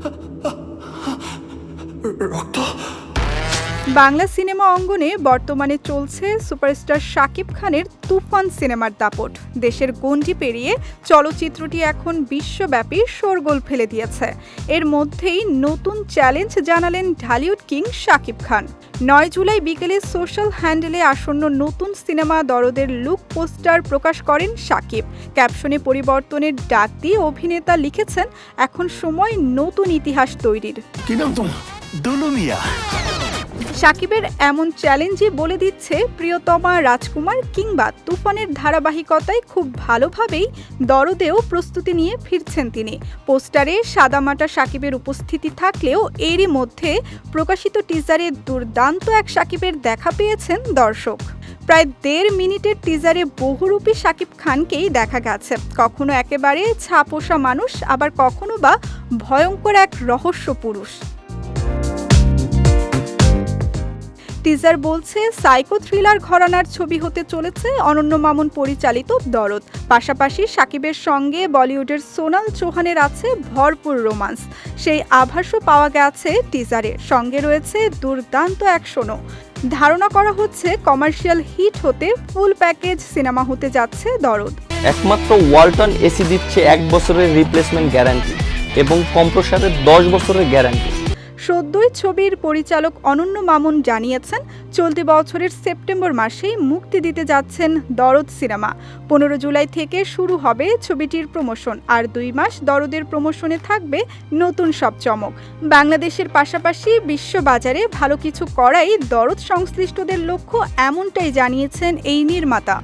아, 아, 아, 락터? Bangla cinema অঙ্গনে বর্তমানে চলছে সুপারস্টার শাকিব খানের তুফান সিনেমার দাপট। দেশের গণ্ডি পেরিয়ে চলচ্চিত্রটি এখন বিশ্বব্যাপী শোরগোল ফেলে দিয়েছে। এর মধ্যেই নতুন চ্যালেঞ্জ জানালেন ঢালিউড কিং শাকিব খান। নয় জুলাই বিকেলে সোশ্যাল হ্যান্ডেলে আসন্ন নতুন সিনেমা দরদের লুক পোস্টার প্রকাশ করেন শাকিব। ক্যাপশনে পরিবর্তনের ডাক দিয়ে অভিনেতা লিখেছেন, এখন সময় নতুন ইতিহাস তৈরির। কি নাম তোমার? সাকিবের এমন চ্যালেঞ্জই বলে দিচ্ছে প্রিয়তমা রাজকুমার কিংবা তুফানের ধারাবাহিকতায় খুব ভালোভাবেই দরদেও প্রস্তুতি নিয়ে ফিরছেন তিনি। পোস্টারে সাদামাটা সাকিবের উপস্থিতি থাকলেও এরই মধ্যে প্রকাশিত টিজারে দুর্দান্ত এক সাকিবের দেখা পেয়েছেন দর্শক। প্রায় দেড় মিনিটের টিজারে বহুরূপী সাকিব খানকেই দেখা গেছে। কখনো একেবারে ছাপোষা মানুষ, আবার কখনো বা ভয়ঙ্কর এক রহস্য পুরুষ। টিজার বলছে সাইকো থ্রিলার ঘরানার ছবি হতে চলেছে অনন্য মামুন পরিচালিত দরদ। পাশাপাশি সাকিবের সঙ্গে বলিউডের সোনাল চৌহানের আছে ভরপুর রোমান্স। সেই আভাসও পাওয়া গেছে টিজারে সঙ্গে রয়েছে দুর্দান্ত এক অ্যাকশনও। ধারণা করা হচ্ছে কমার্শিয়াল হিট হতে ফুল প্যাকেজ সিনেমা হতে যাচ্ছে দরদ। একমাত্র ওয়ালটন এসি দিচ্ছে এক বছরের রিপ্লেসমেন্ট গ্যারান্টি এবং কম্প্রসারের দশ বছরের গ্যারান্টি সদ্যই ছবির পরিচালক অনন্য মামুন জানিয়েছেন, চলতি বছরের সেপ্টেম্বর মাসেই মুক্তি দিতে যাচ্ছেন দরদ সিনেমা। পনেরো জুলাই থেকে শুরু হবে ছবিটির প্রমোশন, আর দুই মাস দরদের প্রমোশনে থাকবে নতুন সব চমক। বাংলাদেশের পাশাপাশি বিশ্ববাজারে ভালো কিছু করাই দরদ সংশ্লিষ্টদের লক্ষ্য, এমনটাই জানিয়েছেন এই নির্মাতা।